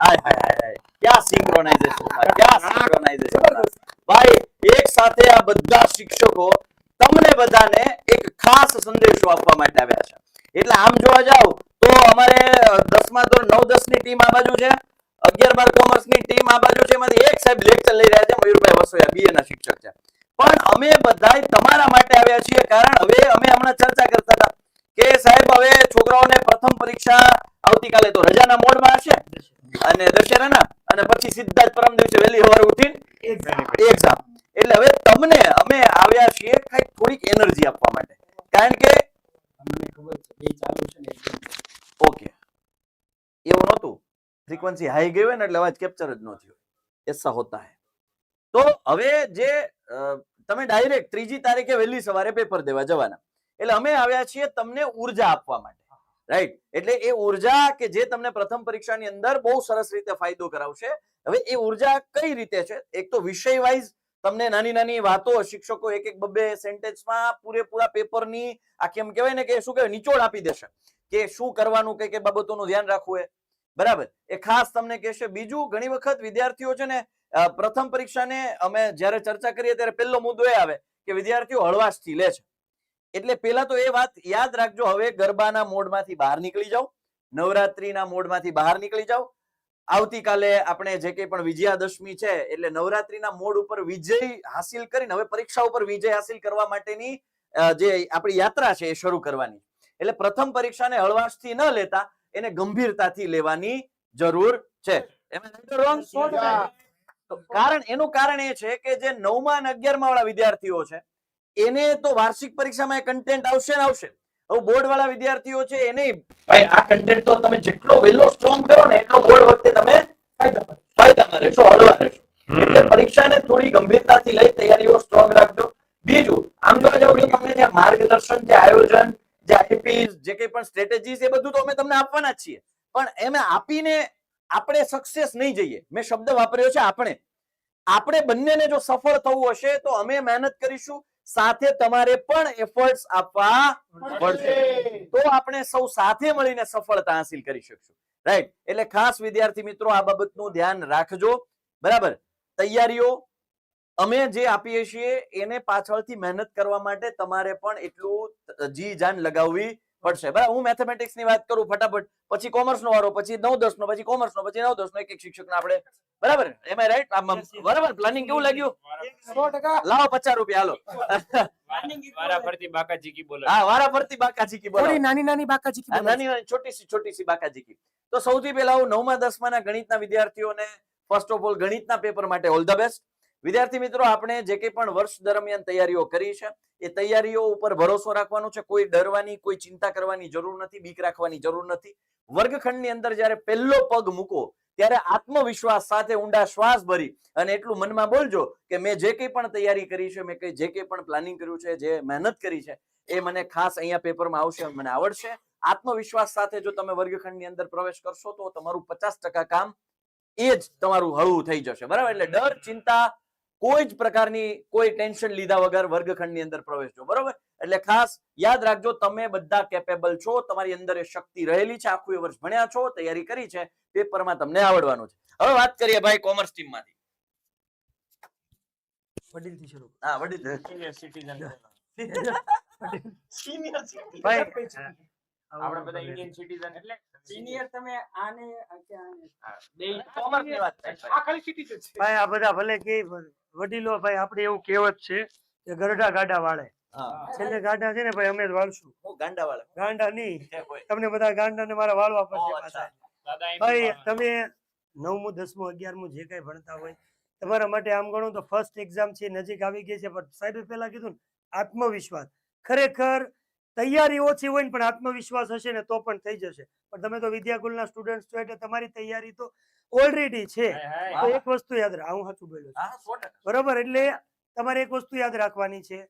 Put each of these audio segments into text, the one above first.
હાય હાય હાય. ક્યાં સિંક્રોનાઇઝેશન ક્યાં સિંક્રોનાઇઝેશન ભાઈ એક સાથે આ બધા શિક્ષકો તમને બધાને એક ખાસ સંદેશો આપવા માટે આવ્યા છે. એટલે આમ જોવા જાવ તો અમારે દસમા ધોરણ નવ દસની ટીમ આ બાજુ છે અગિયાર બાર કોમર્સની ટીમ આ બાજુ છે એમાંથી એક સાહેબ લેક્ચર લઈ રહ્યા છે મયુરભાઈ વસોયા બીએ ના શિક્ષક છે પણ અમે બધાય તમારા માટે આવ્યા છીએ કારણ હવે અમે હમણાં ચર્ચા કરતા હતા કે સાહેબ હવે છોકરાઓને પ્રથમ પરીક્ષા આવતીકાલે તો રજાના મોડમાં હશે અને દશેરાના પછી સીધા જ પરમ દિવસે વહેલી સવારે ઉઠીને એક્ઝામ એટલે હવે તમને અમે આવ્યા છીએ કંઈક થોડીક એનર્જી આપવા માટે. કારણ કે અમને ખબર છે ચાલુ છે ને એક બંધ છે. ઓકે. એવું નહોતું. ફ્રીક્વન્સી હાઈ ગઈ હોય ને એટલે અવાજ કેપ્ચર જ ન થયો. એસા હોતા હે. તો હવે જે તમે ડાયરેક્ટ ત્રીજી તારીખે વહેલી સવારે પેપર દેવા જવાના. એટલે અમે આવ્યા છીએ તમને ઊર્જા આપવા માટે. રાઈટ એટલે એ ઊર્જા કે જે તમને પ્રથમ પરીક્ષાની અંદર બહુ સરસ રીતે ફાયદો કરાવશે. હવે એ ઊર્જા કઈ રીતે છે? એક તો વિષય વાઇઝ તમને નાની નાની વાતો શિક્ષકો એક એક બબે સેન્ટેન્સમાં પૂરેપૂરા પેપરની આખી એમ કહેવાય ને કે શું કહેવાય? નિચોડ આપી દેશે. કે શું કરવાનું કઈ કઈ બાબતોનું ધ્યાન રાખવું એ. બરાબર? એ ખાસ તમને કહેશે. બીજું, ઘણી વખત વિદ્યાર્થીઓ છે ને પ્રથમ પરીક્ષાને અમે જ્યારે ચર્ચા કરીએ ત્યારે પહેલો મુદ્દો એ આવે કે વિદ્યાર્થીઓ હળવાશથી લે છે. એટલે પેલા તો એ વાત યાદ રાખજો હવે ગરબાના મોડમાંથી બહાર નીકળી જાઓ નવરાત્રીના મોડમાંથી બહાર નીકળી જાઓ. આવતીકાલે આપણે જે કંઈ પણ વિજયાદશમી છે એટલે નવરાત્રીના મોડ ઉપર વિજય હાસિલ કરીને હવે પરીક્ષા ઉપર વિજય હાસિલ કરવા માટેની જે આપણી યાત્રા છે એ શરૂ કરવાની. એટલે પ્રથમ પરીક્ષાને હળવાશથી ન લેતા એને ગંભીરતાથી લેવાની જરૂર છે. કારણ એનું કારણ એ છે કે જે નવમા અને અગિયારમા વાળા વિદ્યાર્થીઓ છે એને તો વાર્ષિક પરીક્ષામાં કન્ટેન્ટ આવશે ને આવશે. હવે બોર્ડ વાળા વિદ્યાર્થીઓ છે એને ભાઈ આ કન્ટેન્ટ તો તમે જેટલો વહેલો સ્ટ્રોંગ કરો ને એટલો બોર્ડ વખતે તમે ફાયદામાં રહેશો હળવા રહેશો. એટલે પરીક્ષાને થોડી ગંભીરતાથી લઈ તૈયારીઓ સ્ટ્રોંગ રાખજો. બીજું આમ જોવા જાવ તમને જે માર્ગદર્શન જે આયોજન જે આઈપીસ જે કંઈ પણ સ્ટ્રેટેજીસ એ બધું તો અમે તમને આપવાના જ છીએ. પણ એમ આપીને આપણે સક્સેસ નહીં જઈએ. મેં શબ્દ વાપર્યો છે આપણે. આપણે બંનેને જો સફળ થવું હશે, તો અમે મહેનત કરીશું, સાથે તમારે પણ એફર્ટ્સ આપવા પડશે. તો આપણે સૌ સાથે મળીને સફળતા હાંસિલ કરી શકશું. રાઈટ એટલે ખાસ વિદ્યાર્થી મિત્રો, આ બાબતનું ધ્યાન રાખજો. બરાબર? તૈયારીઓ, અમે જે આપીએ છીએ, એને પાછળથી મહેનત કરવા માટે તમારે પણ એટલું જી જાન લગાવવી પડશે. બરાબર? હું મેથેમેટિક્સની વાત કરું ફટાફટ. પછી કોમર્સ નો વારો પછી નવ દસ નો પછી કોમર્સ નો પછી નવ દસ નો એક એક શિક્ષક આપણે. બરાબર? એમ આઈ રાઈટ બરાબર? પ્લાનિંગ કેવું લાગ્યું? લાવો પચાસ રૂપિયા હાલો. વારા ફરતી બાકાજીકી બોલો. હા વારા ફરતી બાકાજી બોલો નાની નાની બાકાજી કી આ બોલાય. નાની નાની છોટી સી છોટી સી તો સૌથી પહેલા હું નવમા દસમાના ગણિતના વિદ્યાર્થીઓને ફર્સ્ટ ઓફ ઓલ ગણિતના પેપર માટે ઓલ ધ બેસ્ટ વિદ્યાર્થી મિત્રો, આપણે જે કંઈ પણ વર્ષ દરમિયાન તૈયારીઓ કરી છે, એ તૈયારીઓ ઉપર ભરોસો રાખવાનો છે. કોઈ ડરવાની, કોઈ ચિંતા કરવાની જરૂર નથી, બીક રાખવાની જરૂર નથી. વર્ગખંડની અંદર જ્યારે પહેલો પગ મૂકો, ત્યારે આત્મવિશ્વાસ સાથે ઊંડા શ્વાસ ભરી અને એટલું મનમાં બોલજો કે મેં જે કંઈ પણ તૈયારી કરી છે, મેં કંઈ જે કંઈ પણ પ્લાનિંગ કર્યું છે, જે મહેનત કરી છે, એ મને ખાસ અહીંયા પેપરમાં આવશે મને આવડશે. આત્મવિશ્વાસ સાથે જો તમે વર્ગખંડની અંદર પ્રવેશ કરશો તો તમારું પચાસ કામ એ જ તમારું હળવું થઈ જશે. બરાબર? એટલે ડર, ચિંતા કોઈ જ પ્રકારની કોઈ ટેન્શન લીધા વગર વર્ગખંડની અંદર પ્રવેશજો બરોબર? એટલે ખાસ યાદ રાખજો તમે બધા કેપેબલ છો તમારી અંદર એ શક્તિ રહેલી છે આખું એ વર્ષ ભણ્યા છો તૈયારી કરી છે પેપરમાં તમને આવડવાનું છે. હવે વાત કરીએ ભાઈ કોમર્સ ટીમમાંથી વડીલથી શરૂ હા વડીલ. સિટીઝન સિનિયર ભાઈ. આપણે બધા ઇન્ડિયન સિટીઝન એટલે સિનિયર તમે આને કે આને? બે કોમર્સની વાત આ ખાલી સિટીઝન છે. ભાઈ આ બધા ભલે કે વડીલો ભાઈ આપણે એવું કહેવત છે કે ગરડા ગાડા વાળે. છેલ્લે ગાંડા છે ને ભાઈ અમે જ વાળશું. ગાંડા વાળા. ગાંડા નહીં. તમને બધા ગાંડા ને મારા વાળવા પડશે ભાઈ તમે નવમું દસમું અગિયારમું જે કઈ ભણતા હોય તમારા માટે આમ ગણો તો ફર્સ્ટ એક્ઝામ છે નજીક આવી ગઈ છે પણ સાહેબે પહેલા કીધું ને આત્મવિશ્વાસ. ખરેખર તૈયારી ઓછી હોય ને પણ આત્મવિશ્વાસ હશે ને તો પણ થઈ જશે. પણ તમે તો વિદ્યાકુલના સ્ટુડન્ટ છો એટલે તમારી તૈયારી તો ઓલરેડી છે. તો એક વસ્તુ યાદ રાખ હું સાચું બોલ્યો બરોબર? એટલે તમારે એક વસ્તુ યાદ રાખવાની છે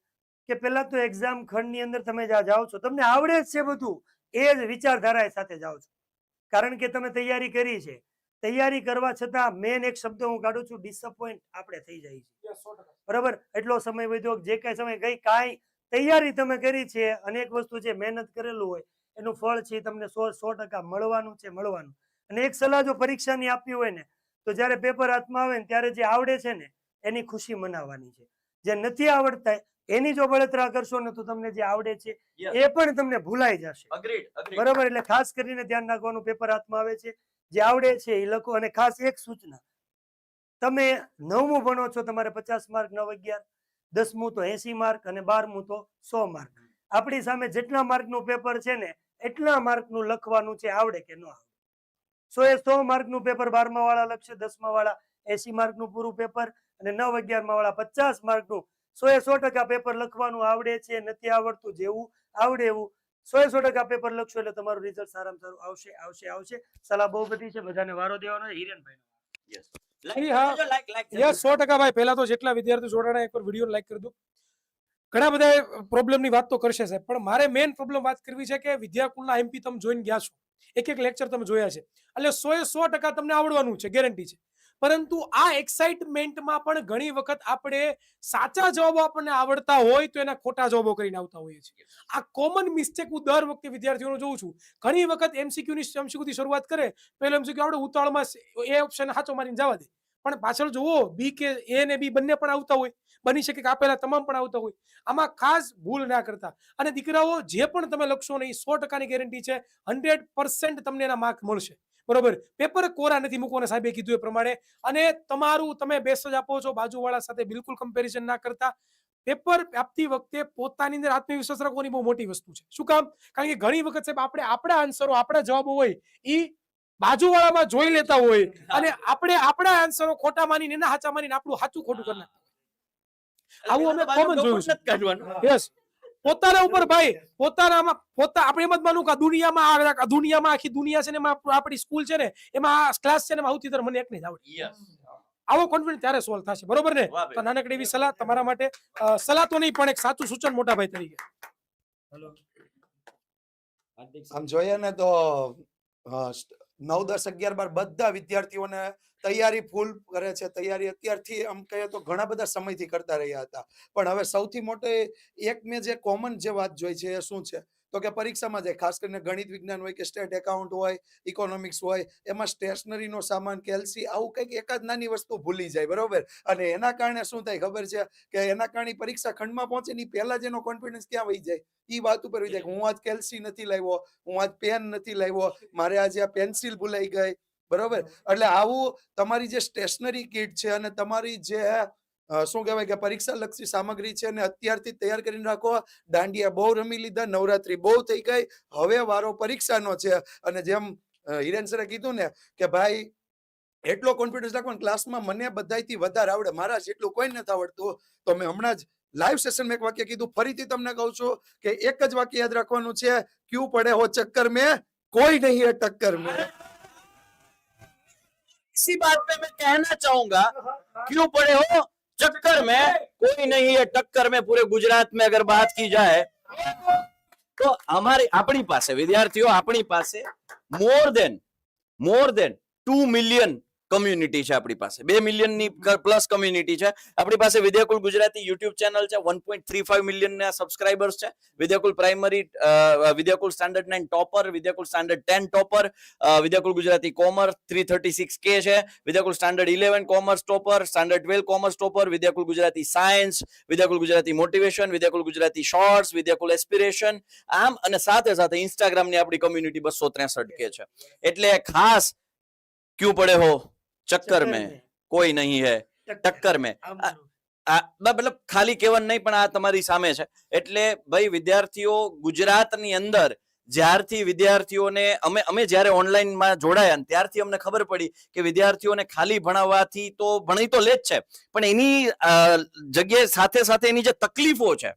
કે પેલા તો એક્ઝામ ખંડની અંદર તમે જ્યાં જાઓ છો તમને આવડે જ છે બધું. એ જ વિચારધારા સાથે જાઓ છો. કારણ કે તમે તૈયારી કરી છે. તૈયારી કરવા છતાં મેન એક શબ્દ હું કાઢું છું ડિસઅપોઇન્ટ આપણે થઈ જાય છે. બરાબર? એટલો સમય વધ્યો જે કઈ સમય ગઈ કાંઈ તૈયારી તમે કરી છે અને એક વસ્તુ છે મહેનત કરેલું હોય એનું ફળ છે તમને સો સો ટકા મળવાનું છે મળવાનું. અને એક સલાહ જો પરીક્ષાની આપવી હોય ને તો જ્યારે પેપર હાથમાં આવે ને ત્યારે જે આવડે છે ને એની ખુશી મનાવવાની છે. જે નથી આવડતા એની જો બળતરા કરશો ને તો તમને જે આવડે છે એ પણ તમને ભૂલાઈ જશે. Agreed. એટલે ખાસ કરીને ધ્યાન રાખવાનું પેપર હાથમાં આવે છે. જે આવડે છે એ લખો. અને ખાસ એક સૂચના. તમે નવમું ભણો છો તમારે પચાસ માર્ક નવ અગિયાર દસમું તો એસી માર્ક અને બારમું તો સો માર્ક. આપણી સામે જેટલા માર્કનું પેપર છે ને એટલા માર્કનું લખવાનું છે આવડે કે ન આવડે. સો એ સો માર્કનું પેપર બારમા વાળા લખશે દસમા વાળા એસી માર્કનું પૂરું પેપર અને નવ અગિયારમા વાળા પચાસ માર્કનું. સો એ સો ટકા પેપર લખવાનું આવડે છે નથી આવડતું જેવું આવડે એવું. સો એ સો ટકા પેપર લખશો એટલે તમારું રિઝલ્ટ સારામાં સારું આવશે આવશે આવશે. સલાહ બહુ બધી છે બધાને વારો દેવાનો છે હિરેનભાઈ કરજો. યસ સો ટકા ભાઈ પહેલા તો જેટલા વિદ્યાર્થીઓ જોડાણા વીડિયો લાઈક કરી દો ઘણા બધા પ્રોબ્લેમની વાત તો કરશે સાહેબ પણ મારે મેઇન પ્રોબ્લેમ વાત કરવી છે કે વિદ્યાકુલના એમપી તમે જોઈને ગયા છો. એક એક લેક્ચર તમે જોયા છે. એટલે સો એ સો ટકા તમને આવડવાનું છે ગેરંટી છે. પરંતુ આ એક્સાઇટમેન્ટમાં પણ ઘણી વખત આપણે સાચા જવાબો આપણને આવડતા હોય તો એના ખોટા જવાબો કરીને આવતા હોઈએ છીએ. આ કોમન મિસ્ટેક હું દર વખતે વિદ્યાર્થીઓનો જોઉં છું. ઘણી વખત એમસીક્યુની એમસીક્યુથી શરૂઆત કરે, પહેલો એમસીક્યુ આવડે ઉતાળમાં એ ઓપ્શન સાચો મારીને જવા દે. પણ પાછળ જુઓ બી કે એ ને બી બંને પણ આવતા હોય. બની શકે કે આપેલા તમામ પણ આવતા હોય. આમાં ખાસ ભૂલ ના કરતા. અને દીકરાઓ, જે પણ તમે લખશો ને એ સો ટકાની ગેરંટી છે હંડ્રેડ પર્સન્ટ તમને એના માર્ક મળશે. બરોબર? પેપર કોરા નથી મૂકવાના સાહેબે કીધું એ પ્રમાણે. અને તમારું તમે બેસ્ટ જ આપો છો, બાજુવાળા સાથે બિલકુલ કમ્પેરિઝન ના કરતા. પેપર આપતી વખતે પોતાની અંદર આત્મવિશ્વાસ રાખવાની બહુ મોટી વસ્તુ છે. શું કામ? કારણ કે ઘણી વખત સાહેબ, આપણે આપણા આન્સરો આપણા જવાબો હોય એ બાજુવાળામાં જોઈ લેતા હોય અને આપણે આપણા આન્સરો ખોટા માની એના સાચા માની આપણું સાચું ખોટું કરી નાખતા આવું અમે બાજુ જોયું. યસ પોતાના ઉપર ભાઈ પોતાનામાં પોતા આપણે એમ જ માનું કે દુનિયામાં આ- દુનિયામાં આખી દુનિયા છે ને એમાં આપણી સ્કૂલ છે ને એમાં આ ક્લાસ છે ને એમાં સૌથી મને એક નહીં આવડે. આવો કોન્ફિડન્સ ત્યારે સોલ્વ થશે બરોબર ને? તો નાનકડી એવી સલાહ તમારા માટે સલાહ તો નહીં પણ એક સાચું સૂચન મોટા ભાઈ તરીકે. આમ જોઈએ ને તો નવ દસ અગિયાર બાર બધા વિદ્યાર્થીઓને તૈયારી ફૂલ કરે છે. તૈયારી અત્યારથી આમ કહીએ તો ઘણા બધા સમયથી કરતા રહ્યા હતા. પણ હવે સૌથી મોટે એક મેં જે કોમન જે વાત જોઈ છે એ શું છે? તો કે પરીક્ષામાં જાય. ખાસ કરીને ગણિત વિજ્ઞાન હોય કે સ્ટેટ એકાઉન્ટ હોય ઇકોનોમિક્સ હોય એમાં સ્ટેશનરીનો સામાન કેલ્સી આવું કંઈક એકાદ નાની વસ્તુ ભૂલી જાય બરોબર? અને એના કારણે શું થાય ખબર છે? કે એના કારણે પરીક્ષા ખંડમાં પહોંચે ને પહેલા જ એનો કોન્ફિડન્સ ક્યાં વહી જાય? એ વાત ઉપર વહી જાય હું આજ કેલ્સી નથી લાવ્યો હું આજ પેન નથી લાવ્યો મારે આજે આ પેન્સિલ ભૂલાઈ ગઈ બરોબર? એટલે આવું તમારી જે સ્ટેશનરી કીટ છે અને તમારી જે શું કહેવાય કે પરીક્ષા લક્ષી સામગ્રી છે ને અત્યારથી તૈયાર કરીને રાખો દાંડિયા બહુ રમી લીધા નવરાત્રી બહુ થઈ ગઈ હવે વારો પરીક્ષાનો છે અને જેમ અ, હિરેન સરે કીધું ને કે ભાઈ એટલો કોન્ફિડન્સ રાખવાનો ક્લાસમાં મને બધાયથી વધારે આવડે મારા જેટલું કોઈ નથી આવડતું તો મેં હમણાં જ લાઈવ સેશનમાં એક વાક્ય કીધું ફરીથી તમને કહું છું કે એક જ વાક્ય યાદ રાખવાનું છે ક્યુ પડે હો ચક્કર મેં કોઈ નહીં હે ટક્કર મેં इसी बात पे मैं कहना चाहूंगा क्यों पड़े हो चक्कर में कोई नहीं है टक्कर में पूरे गुजरात में अगर बात की जाए તો અમારી આપણી પાસે વિદ્યાર્થીઓ આપણી પાસે મોર દેન મોર દેન ટુ મિલિયન community છે આપણી પાસે. બે મિલિયનની પ્લસ કમ્યુનિટી છે. આપણી પાસે વિદ્યાકુલ ગુજરાતી યુટ્યુબ ચેનલ છે. One point three five million ના સબસ્ક્રાઇબર્સ છે. Vidyakul primary Vidyakul standard nine topper Vidyakul standard ten topper Vidyakul Gujarati commerce three thirty six K છે. Vidyakul standard eleven commerce topper standard twelve commerce topper Vidyakul Gujarati science Vidyakul Gujarati motivation Vidyakul Gujarati shorts Vidyakul aspiration આમ અને સાથે સાથે ઇન્સ્ટાગ્રામની આપણી community બસો ત્રેસઠ કે છે. એટલે ખાસ ક્યુ પડે હો? ચક્કર મેં. કોઈ નહીં હે. ટક્કર મેં. મતલબ ખાલી કહેવાનું નહીં પણ આ તમારી સામે છે. એટલે ભાઈ વિદ્યાર્થીઓ ગુજરાતની અંદર જ્યારથી વિદ્યાર્થીઓને અમે અમે જ્યારે ઓનલાઈનમાં જોડાયા ત્યારથી અમને ખબર પડી કે વિદ્યાર્થીઓને ખાલી ભણાવવાથી તો ભણી તો લે જ છે. પણ એની જગ્યાએ સાથે સાથે એની જે તકલીફો છે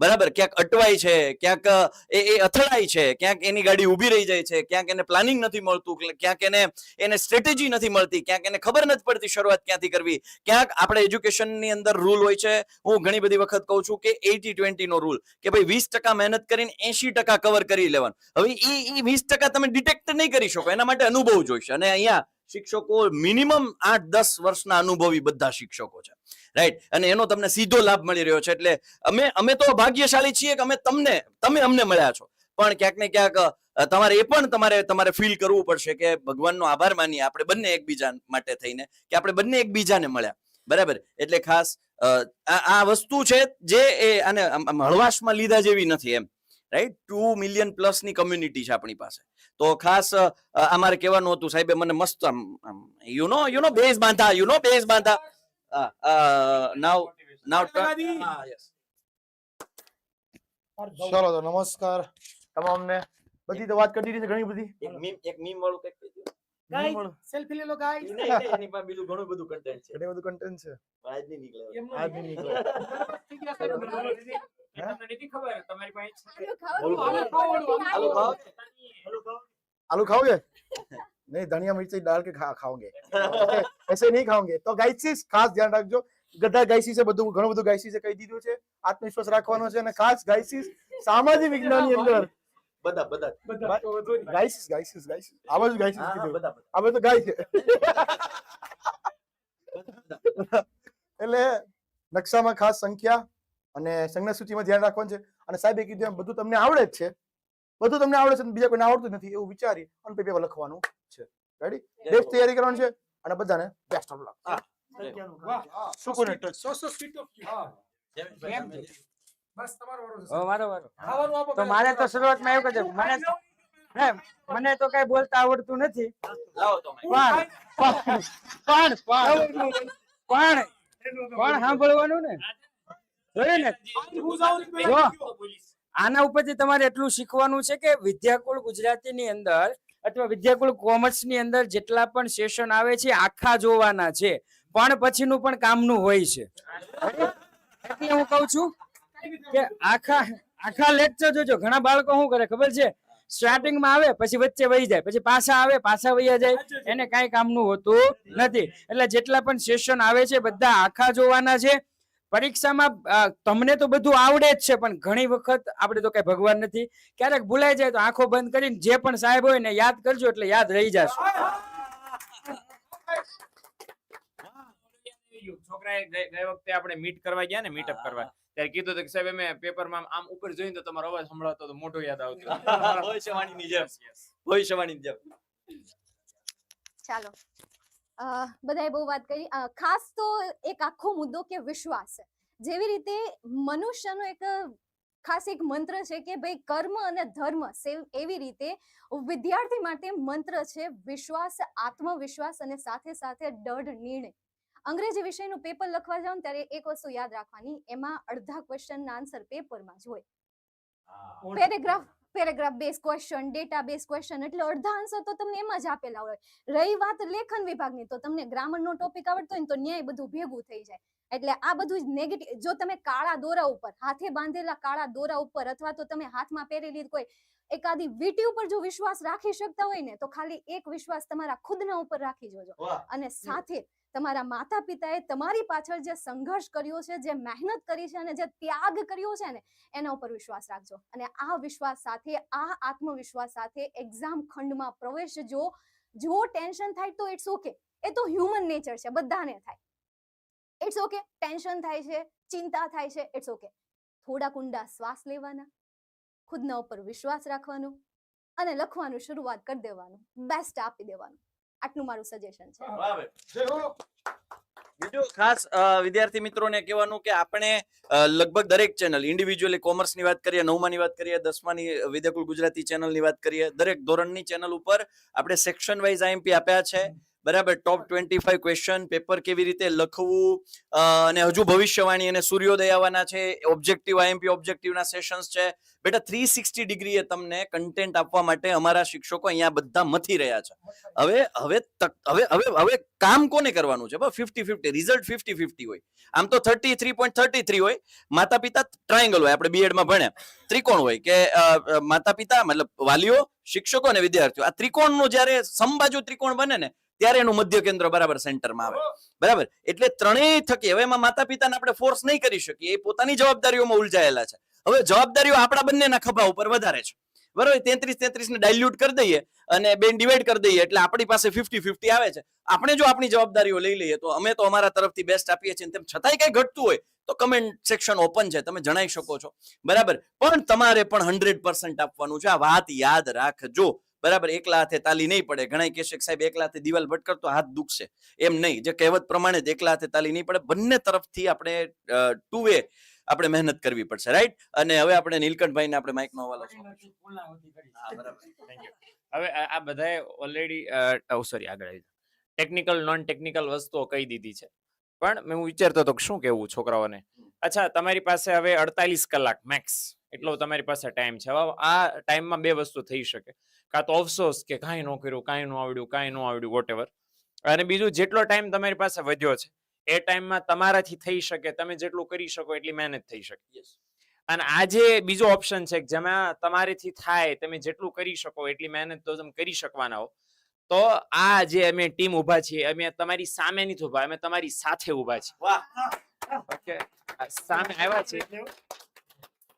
બરાબર? ક્યાંક અટવાય છે, ક્યાંક એ એ અથડાય છે, ક્યાંક એની ગાડી ઊભી રહી જાય છે, ક્યાંક એને પ્લાનિંગ નથી મળતું ક્યાંક એને એને સ્ટ્રેટેજી નથી મળતી, ક્યાંક એને ખબર નથી પડતી શરૂઆત ક્યાંથી કરવી. ક્યાંક આપણે એજ્યુકેશનની અંદર રૂલ હોય છે, હું ઘણી બધી વખત કહું છું કે એટી ટ્વેન્ટી નો રૂલ કે ભાઈ વીસ ટકા મહેનત કરીને એસી ટકા કવર કરી લેવાનું. હવે એ એ વીસ ટકા તમે ડિટેક્ટ નહીં કરી શકો, એના માટે અનુભવ જોઈશે. અને અહીંયા શિક્ષકો મિનિમમ આઠ દસ વર્ષના અનુભવી બધા શિક્ષકો છે. રાઈટ અને એનો તમને સીધો લાભ મળી રહ્યો છે. એટલે અમે અમે તો ભાગ્યશાળી છીએ કે અમે તમને, તમે અમને મળ્યા છો. પણ ક્યાંક ને ક્યાંક તમારે એ પણ તમારે તમારે ફીલ કરવું પડશે કે ભગવાનનો આભાર માનીએ આપણે બંને એકબીજા માટે થઈને કે આપણે બંને એકબીજાને મળ્યા. બરાબર? એટલે ખાસ આ વસ્તુ છે જે એ આમ હળવાશમાં લીધા જેવી નથી એમ. રાઈટ ટુ મિલિયન પ્લસની કમ્યુનિટી છે આપણી પાસે. તો ખાસ અમારે કહેવાનું હતું, સાહેબે મને મસ્ત you know you know base બાંધા you know base બાંધા. ચલો તો નમસ્કાર. તમામને બધી તો વાત કરી છે ઘણી બધી. એક મીમ એક મીમ વાળું કંઈક ઘણું બધું કન્ટેન્ટ છે. ઘણું બધું કન્ટેન્ટ છે. આજ નહીં નીકળે તમારી આલુ ખાવ આલુ ખાવ नहीं धनिया मिर्ची डाल के खा खाओगे ऐसे- ऐसे नहीं खाओगे तो गाइसिस ખાસ ધ્યાન રાખજો ગધા ગાયસી છે બધું ઘણું બધું ગાયસી છે કહી દીધું છે આત્મવિશ્વાસ રાખવાનો છે અને ખાસ ગાયસીસ સામાજિક વિજ્ઞાનની અંદર બધા બધા બધા તો વધુ નહીં. ગાયસીસ ગાયસીસ ગાયસીસ આ બધું ગાયસીસ હા, હા, કીધું બધા બધા. આ બધું ગાય છે એટલે નકશામાં ખાસ સંખ્યા અને સંજ્ઞા સૂચિમાં ધ્યાન રાખવાનું છે અને સાહેબે કીધું એમ બધું તમને આવડે જ છે બધું તમને આવડે છે અને બીજા કોઈને આવડતું જ નથી એવું વિચારી અને પેપર લખવાનું છે. રેડી બેસ્ટ તૈયારી કરવાની છે અને બધાને best of luck. Sukoon touch So, so sweet of you. જયેશભાઈ, કેમ તમે છે? બસ તમારો વારો છે. વારો વારો. ખાવાનું આપો તો મારે તો શરૂઆતમાં એવું કે મને મને તો કઈ બોલતા આવડતું નથી. લાવો તો mic. પણ પણ પણ પણ પણ સાંભળવાનું ને? જોયું ને. આના ઉપરથી તમારે એટલું શીખવાનું છે કે વિદ્યાકુળ ગુજરાતીની અંદર અથવા વિદ્યાકુળ કોમર્સની અંદર જેટલા પણ સેશન આવે છે, આખા જોવાના છે. પણ પછીનું પણ કામનું હોય છે. એટલે હું કહું છું કે આખા આખા લેક્ચર જોજો. ઘણા બાળકો શું કરે ખબર છે? સ્ટાર્ટિંગમાં આવે, પછી વચ્ચે વહી જાય, પછી પાછા આવે, પાછા વહી જાય. એને કાંઈ કામનું હોતું નથી. એટલે જેટલા પણ સેશન આવે છે, બધા આખા જોવાના છે. પરીક્ષામાં તમને તો બધું આવડે જ છે પણ ઘણી વખત આપણે તો કઈ ભગવાન નથી. ક્યારેક ભૂલાઈ જાય તો આંખો બંધ કરીને જે પણ સાહેબ હોય ને યાદ કરજો એટલે યાદ રહી જશે. છોકરાએ ગઈ વખતે આપણે મીટ કરવા ગયા ને મીટઅપ કરવા. ત્યારે કીધું કે સાહેબ અમે પેપરમાં આમ ઉપર જોઈને તો તમારો અવાજ સંભળાતો તો મોટો યાદ આવતું. જેમ. જેમ. ચાલો. બધાએ બહુ વાત કરી. ખાસ તો એક આખો મુદ્દો કે વિશ્વાસ. જેવી રીતે મનુષ્યનો એક ખાસ એક મંત્ર છે કે ભાઈ કર્મ અને ધર્મ એવી રીતે વિદ્યાર્થી માટે મંત્ર છે વિશ્વાસ આત્મવિશ્વાસ અને સાથે સાથે દઢ નિર્ણય. અંગ્રેજી વિષયનું પેપર લખવા જાવ ત્યારે એક વસ્તુ યાદ રાખવાની એમાં અડધા ક્વેશ્ચનના આન્સર પેપરમાં જ હોય. Paragraph paragraph base question data base question એટલે અડધા આન્સર તો તમને એમ જ આપેલા હોય. રહી વાત લેખન વિભાગની તો તમને ગ્રામરનો ટોપિક આવડતો હોય તો ન્યાય બધું ભેગું થઈ જાય. એટલે આ બધું જ નેગેટિવ જો તમે કાળા દોરા ઉપર હાથે બાંધેલા કાળા દોરા ઉપર અથવા તો તમે હાથમાં પહેરેલી કોઈ એકાદી વીટી ઉપર જો વિશ્વાસ રાખી શકતા હોય ને તો ખાલી એક વિશ્વાસ તમારા ખુદના ઉપર રાખી જોજો. અને સાથે તમારા માતા પિતાએ તમારી પાછળ જે સંઘર્ષ કર્યો છે, જે મહેનત કરી છે અને જે ત્યાગ કર્યો છે ને, એના ઉપર વિશ્વાસ રાખજો. અને આ વિશ્વાસ સાથે, આ આત્મવિશ્વાસ સાથે એક્ઝામ ખંડમાં પ્રવેશજો. જો ટેન્શન થાય તો ઇટ્સ ઓકે એ તો હ્યુમન નેચર છે, બધાને થાય. ઇટ્સ ઓકે ટેન્શન થાય છે, ચિંતા થાય છે ઇટ્સ ઓકે થોડા ઊંડા શ્વાસ લેવાના, ખુદના ઉપર વિશ્વાસ રાખવાનો અને લખવાનું શરૂઆત કરી દેવાનું. બેસ્ટ આપી દેવાનું. આટલું મારું સજેશન છે. બીજું ખાસ વિદ્યાર્થી મિત્રોને કહેવાનું કે આપણે લગભગ દરેક ચેનલ ઇન્ડિવિજ્યુઅલી કોમર્સની વાત કરીએ નવમાની વાત કરીએ દસમાની વિદ્યાકુલ ગુજરાતી ચેનલની વાત કરીએ દરેક ધોરણની ચેનલ ઉપર આપણે સેક્શન વાઇઝ આઈએમપી આપ્યા છે. બરાબર top twenty five question paper કેવી રીતે લખવું અને હજુ ભવિષ્યવાણી અને સૂર્યોદય આવવાના છે ઓબ્જેક્ટિવ આઈએમપી ઓબ્જેક્ટિવના સેશન્સ છે. બેટા થ્રી સિક્સટી ડિગ્રીએ તમને કન્ટેન્ટ આપવા માટે અમારા શિક્ષકો અહીંયા બધા મથી રહ્યા છે. હવે હવે હવે હવે હવે કામ કોને કરવાનું છે? Fifty fifty result fifty fifty હોય. આમ તો thirty three point thirty three હોય. માતા પિતા ટ્રાયંગલ હોય, આપણે બીએડમાં ભણ્યા. ત્રિકોણ હોય કે માતા પિતા મતલબ વાલીઓ, શિક્ષકો અને વિદ્યાર્થીઓ. આ ત્રિકોણનું જ્યારે સંબાજુ ત્રિકોણ બને ને ત્યારે એનું મધ્ય કેન્દ્ર બરાબર સેન્ટરમાં આવે. બરાબર? એટલે ત્રણેય થકી, હવે એમાં માતા પિતાને આપણે ફોર્સ નહીં કરી શકીએ, એ પોતાની જવાબદારીઓમાં ઉલઝાયેલા છે. હવે જવાબદારીઓ આપણા બંનેના ખભા ઉપર વધારે છે. બરાબર? તેત્રીસ તેત્રીસ ને ડાયલ્યુટ કરી દઈએ અને બેન ડિવાઈડ કરી દઈએ, એટલે આપણી પાસે ફિફ્ટી ફિફ્ટી આવે છે. આપણે જો આપણી જવાબદારીઓ લઈ લઈએ, તો અમે તો અમારા તરફથી બેસ્ટ આપીએ છીએ. તેમ છતાંય કઈ ઘટતું હોય, તો કમેન્ટ સેક્શન ઓપન છે. તમે જણાવી શકો છો. બરાબર? પણ તમારે પણ હંડ્રેડ આપવાનું છે. આ વાત યાદ રાખજો. બરાબર, એકલા હાથે તાલી નહીં પડે. ઘણા કહેશે કે સાહેબ એકલા હાથે દિવાલ ભટકર હાથ દુખશે. એમ નહીં. જે કહેવત પ્રમાણે જ એકલા હાથે તાલી નહીં પડે. બંને તરફથી આપણે ટુ વે આપણે મહેનત કરવી પડશે. રાઈટ? અને હવે આપણે નીલકંઠભાઈને આપણે માઇકનો હવાલો. હવે આ બધાએ ઓલરેડી સોરી આગળ ટેકનિકલ નોન ટેકનિકલ વસ્તુઓ કહી દીધી છે. પણ મેં હું વિચારતો હતો શું કેવું છોકરાઓને. અચ્છા, તમારી પાસે હવે અડતાલીસ કલાક મેક્સ એટલો તમારી પાસે ટાઈમ છે. હવે આ ટાઈમમાં બે વસ્તુ થઈ શકે. કાં તો અફસોસ કે કાંઈ ન કર્યું કાંઈ ન આવડ્યું કાંઈ ન આવડ્યું વોટ અને બીજું જેટલો ટાઈમ તમારી પાસે વધ્યો છે એ ટાઈમમાં તમારાથી થઈ શકે તમે જેટલું કરી શકો એટલી મહેનત થઈ શકે. અને આ જે બીજો ઓપ્શન છે જેમાં તમારેથી થાય તમે જેટલું કરી શકો એટલી મહેનત તો તમે કરી શકવાના હો. તો આ જે અમે ટીમ ઊભા છીએ અમે તમારી સામે નથી ઊભા અમે તમારી સાથે ઊભા છીએ. વાહ. ઓકે સામે આવ્યા છીએ.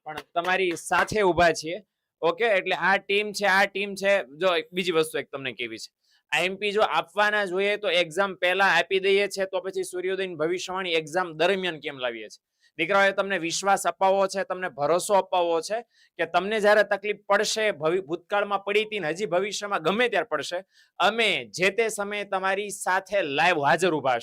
પણ તમારી સાથે ઊભા છીએ. ઓકે એટલે આ ટીમ છે આ ટીમ છે. જો બીજી વસ્તુ એક તમને કેવી છે. આઈએમપી જો આપવાના જોઈએ તો એક્ઝામ પહેલા આપી દઈએ છે તો પછી સૂર્યોદયની ભવિષ્યવાણી એક્ઝામ દરમિયાન કેમ લાવીએ છીએ દીકરાઓએ તમને વિશ્વાસ અપાવવો છે તમને ભરોસો અપાવવો છે કે તમને જ્યારે તકલીફ પડશે ભૂતકાળમાં પડી હતી ને હજી ભવિષ્યમાં ગમે ત્યારે પડશે અમે જે તે સમયે તમારી સાથે લાઈવ હાજર ઊભા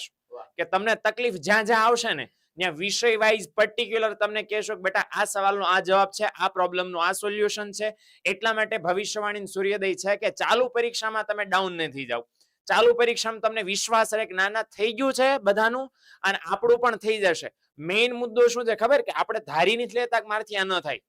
કે તમને તકલીફ જ્યાં જ્યાં આવશે ને ત્યાં વિષય વાઇઝ પર્ટિક્યુલર તમને કહેશો કે બેટા, આ સવાલનો આ જવાબ છે, આ પ્રોબ્લેમનું આ સોલ્યુશન છે. એટલા માટે ભવિષ્યવાણી સૂર્યોદય છે કે ચાલુ પરીક્ષામાં તમે ડાઉન નથી જાઓ. ચાલુ પરીક્ષામાં તમને વિશ્વાસ રહે કે ના ના થઈ ગયું છે બધાનું અને આપણું પણ થઈ જશે. મેઇન મુદ્દો શું છે ખબર કે આપણે ધારી નથી લેતા કે મારથી આ ન થાય.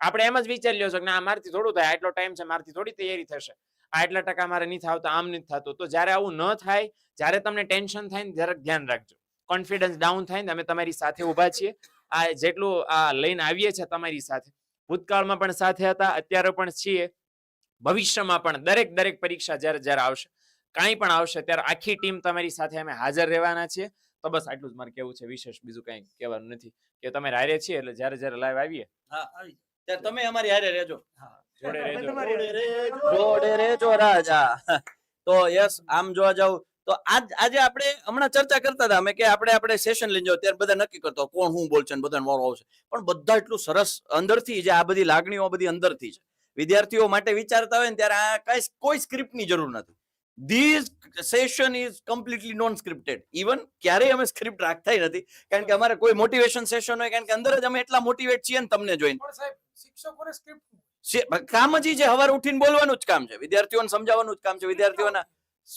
આપણે એમ જ વિચારી લ્યો છો કે ના મારથી થોડું થાય, આટલો ટાઈમ છે, મારથી થોડી તૈયારી થશે. આ એટલા ટકા મારે નહીં થતું આમ નથી થતું. તો જ્યારે આવું ન થાય, જ્યારે તમને ટેન્શન થાય ને જરાક ધ્યાન રાખજો. કોન્ફિડન્સ ડાઉન થાય ને અમે તમારી સાથે ઊભા છીએ. આ જેટલું આ લઈને આવીએ છીએ તમારી સાથે. ભૂતકાળમાં પણ સાથે હતા અત્યારે પણ છીએ. ભવિષ્યમાં પણ દરેક દરેક પરીક્ષા જ્યારે જ્યારે આવશે કાંઈ પણ આવશે ત્યારે આખી ટીમ તમારી સાથે અમે હાજર રહેવાના છીએ. તો બસ આટલું જ મારે કેવું છે. વિશેષ બીજું કંઈ કહેવાનું નથી કે તમે હારે છીએ એટલે જ્યારે જ્યારે લાઈવ આવીએ. હા ત્યારે તમે અમારી હારે રહેજો. જોડે રહેજો. જોડે રેજો રાજા. તો યસ આમ જોવા જાવ તો આજ આજે આપણે હમણાં ચર્ચા કરતા હતા અમે કે આપણે આપણે સેશન લઈને જાવ ત્યારે બધા નક્કી કરતો કોણ હું બોલશે ને બધાને વારો આવશે. પણ બધા એટલું સરસ અંદરથી જે આ બધી લાગણીઓ બધી અંદરથી છે. વિદ્યાર્થીઓ માટે વિચારતા હોય ને ત્યારે આ કઈ કોઈ સ્ક્રિપ્ટની જરૂર નથી. This session is completely non scripted even ક્યારેય અમે સ્ક્રિપ્ટ રાખતા નથી. કારણ કે અમારે કોઈ મોટિવેશન સેશન હોય કારણ કે અંદર જ અમે એટલા મોટિવેટ છીએ ને તમને જોઈને. સાહેબ શિક્ષકોને સ્ક્રિપ્ટ છે- કામ જ છે હવારે ઉઠીને બોલવાનું જ કામ છે. વિદ્યાર્થીઓને સમજાવવાનું જ કામ છે. વિદ્યાર્થીઓના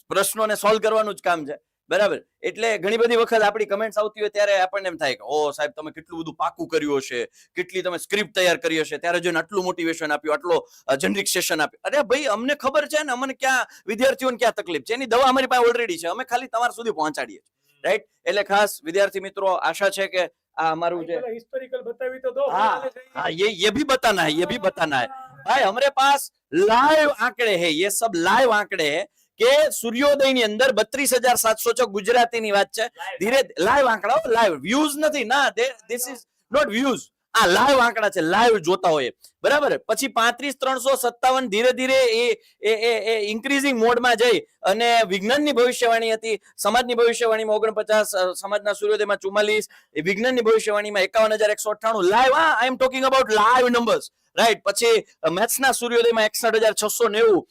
પ્રશ્નોને સોલ્વ કરવાનું જ કામ છે બરાબર એટલે ઘણી બધી વખત આપણી કમેન્ટ્સ આવતી હોય ત્યારે આપણને એમ થાય કે ઓ સાહેબ તમે કેટલું બધું પાકું કર્યું હશે કેટલી તમે સ્ક્રિપ્ટ તૈયાર કરી હશે ત્યારે જોઈને આટલું મોટિવેશન આપ્યું આટલો જનરિક સેશન આપ્યું અરે ભાઈ અમને ખબર છે ને અમને ક્યાં વિદ્યાર્થીઓને ક્યાં તકલીફ છે એની દવા અમારી પાસે ઓલરેડી છે અમે ખાલી તમારા સુધી પહોંચાડીએ છીએ રાઈટ એટલે ખાસ વિદ્યાર્થી મિત્રો આશા છે કે આ અમારું જે હિસ્ટોરિકલ બતાવી તો દો हाँ, हाँ ये ये भी बताना है ये भी बताना है भाई हमारे पास लाइव आंकड़े हैं ये सब लाइव आंकड़े हैं કે સૂર્યોદયની અંદર બત્રીસ હજાર સાતસો છ ગુજરાતી ની વાત છે. ધીરે લાઈવ આંકડા લાઈવ વ્યૂઝ નથી. ના ધીસ ઇઝ નોટ વ્યૂઝ આ લાઈવ આંકડા છે લાઈવ જોતા હોય બરાબર? પછી પાંત્રીસ ત્રણસો સત્તાવન ધીરે ધીરે એ એ એ એ ઇન્ક્રીઝિંગ મોડમાં જઈ અને વિજ્ઞાનની ભવિષ્યવાણી હતી. સમાજની ભવિષ્યવાણીમાં ઓગણપચાસ સમાજના સૂર્યોદયમાં ચુમ્માલીસ વિજ્ઞાનની ભવિષ્યવાણીમાં એકાવન હજાર એકસો અઠ્ઠાણું. લાઈવ આ I am talking about live numbers right પછી મેથ્સના સૂર્યોદયમાં એકસઠ હજાર છસો નેવું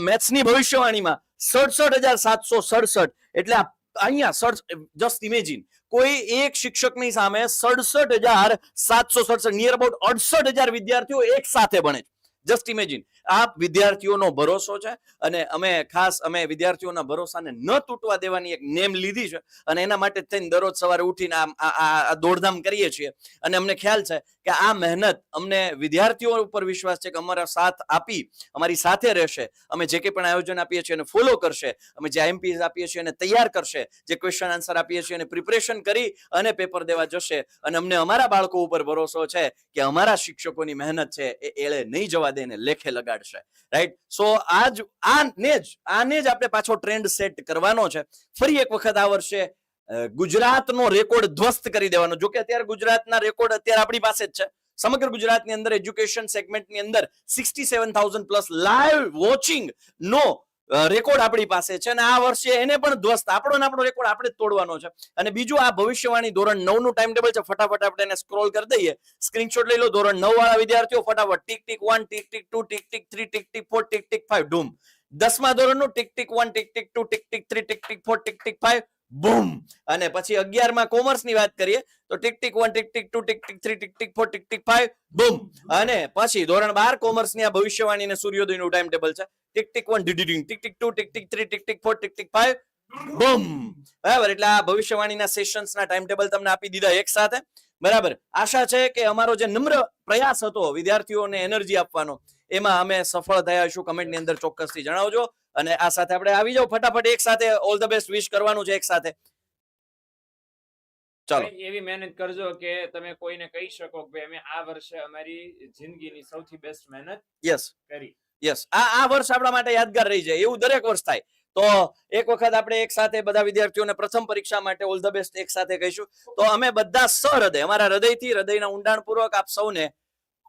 મેથ્સની ભવિષ્યવાણીમાં સડસઠ હજાર સાતસો સડસઠ, એટલે અહીંયા અહીંયા જસ્ટ ઇમેજિન કોઈ એક શિક્ષકની સામે સડસઠ હજાર સાતસો સડસઠ નિયર અબાઉટ અડસઠ હજાર વિદ્યાર્થીઓ એક સાથે ભણે જસ્ટ ઇમેજિન આ વિદ્યાર્થીઓનો ભરોસો છે અને અમે ખાસ અમે વિદ્યાર્થીઓના ભરોસાને ન તૂટવા દેવાની એક નેમ લીધી છે અને એના માટે થઈને દરરોજ સવારે ઉઠીને આ દોડધામ કરીએ છીએ. અને અમને ખ્યાલ છે કે આ મહેનત અમને વિદ્યાર્થીઓ ઉપર વિશ્વાસ છે કે અમારા સાથ આપી, અમારી સાથે રહેશે. અમે જે કંઈ પણ આયોજન આપીએ છીએ એને ફોલો કરશે. અમે જે આઈએમપીસ આપીએ છીએ એને તૈયાર કરશે. જે ક્વેશ્ચન આન્સર આપીએ છીએ એને પ્રિપરેશન કરી અને પેપર દેવા જશે. અને અમને અમારા બાળકો ઉપર ભરોસો છે કે અમારા શિક્ષકોની મહેનત છે એ એળે નહીં જવા દે લેખે લગાડશે રાઈટ સો આજ, આને જ આને જ આપણે પાછો ટ્રેન્ડ સેટ કરવાનો છે. ફરી એક વખત આ વર્ષે ગુજરાતનો રેકોર્ડ ધ્વસ્ત કરી દેવાનો. જો કે અત્યારે ગુજરાતના રેકોર્ડ અત્યારે આપણી પાસે જ છે. સમગ્ર ગુજરાતની અંદર એજ્યુકેશન સેગમેન્ટની અંદર sixty seven thousand plus live watching no record આપણી પાસે છે અને આ વર્ષે એને પણ ધ્વસ્ત આપણો ને આપણો રેકોર્ડ આપણે તોડવાનો છે અને બીજું આ ભવિષ્યવાણી ધોરણ નવનું ટાઈમ ટેબલ છે ફટાફટ આપણે એને સ્ક્રોલ કરી દઈએ સ્ક્રીનશોટ લઈ લો ધોરણ નવ વાળા વિદ્યાર્થીઓ ફટાફટ tick tick one tick tick two tick tick three tick tick four tick tick five ધૂમ દસમા ધોરણનું tick tick one tick tick two tick tick three tick tick four tick tick five boom અને પછી અગિયારમાં કોમર્સની વાત કરીએ તો tick tick one tick tick two tick tick three tick tick four tick tick five boom અને પછી ધોરણ બાર કોમર્સની આ ભવિષ્યવાણી અને સૂર્યોદયનું ટાઈમ ટેબલ છે tick tick one ડીડીડિંગ tick tick two tick tick three tick tick four tick tick five boom બરાબર એટલે આ ભવિષ્યવાણીના સેશન્સ ના ટાઈમ ટેબલ તમને આપી દીધા એક સાથે બરાબર આશા છે કે અમારો જે નમ્ર પ્રયાસ હતો વિદ્યાર્થીઓને એનર્જી આપવાનો એમાં અમે સફળ થયા છું કમેન્ટની અંદર ચોક્કસથી જણાવજો અને આ સાથે આપણે આવી જાવ ફટાફટ એક સાથે ઓલ ધ બેસ્ટ વિશ કરવાનું છે એક સાથે. ચાલો. એવી મહેનત કરજો કે તમે કોઈને કહી શકો કે અમે આ વર્ષે અમારી જિંદગીની સૌથી બેસ્ટ મહેનત યસ કરી. યસ આ આ વર્ષ આપણા માટે યાદગાર રહી જાય એવું દરેક વર્ષ થાય. તો એક વખત આપણે એક સાથે બધા વિદ્યાર્થીઓને પ્રથમ પરીક્ષા માટે ઓલ ધ બેસ્ટ એક સાથે કહીશું. તો અમે બધા સહૃદય અમારા હૃદયથી હૃદયના ઊંડાણપૂર્વક આપ સૌને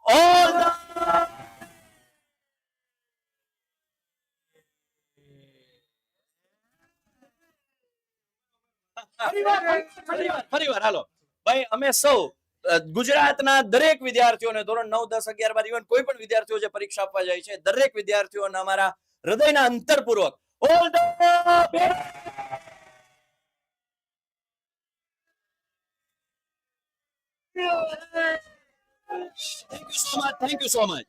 ઓલ ફરીવાર ફરીવાર ધોરણ નવ, દસ, અગિયાર કોઈ પણ વિદ્યાર્થીઓ પરીક્ષા આપવા જાય છે, દરેક વિદ્યાર્થીઓને અમારા હૃદયના અંતરપૂર્વક thank you so much you so much